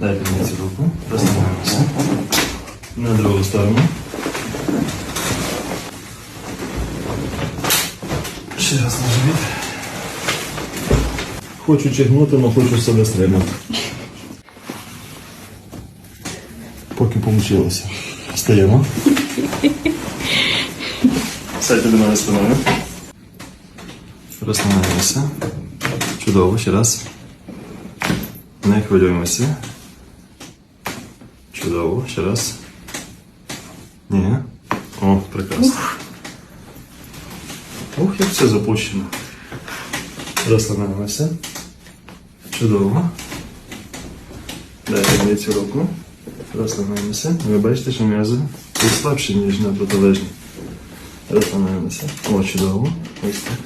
Мені цю руку. Розслабляємося. На другу сторону. Ще раз на живіт. Хочу чигнути, але хочу себе стримати. Поки вийшло. Стаємо. Сядьте до мене спиною. Розслабляємося. Чудово, ще раз. Не хвилюємося. Чудово, ще раз. Ні. О, прекрасно. Ух, як все запущено. Розслабляємося. Чудово. Дайте мені цю руку. Розслабляємося. Ви бачите, що м'язи тут слабші, ніж на протилежні. Розслабляємося. О, чудово. Ось так.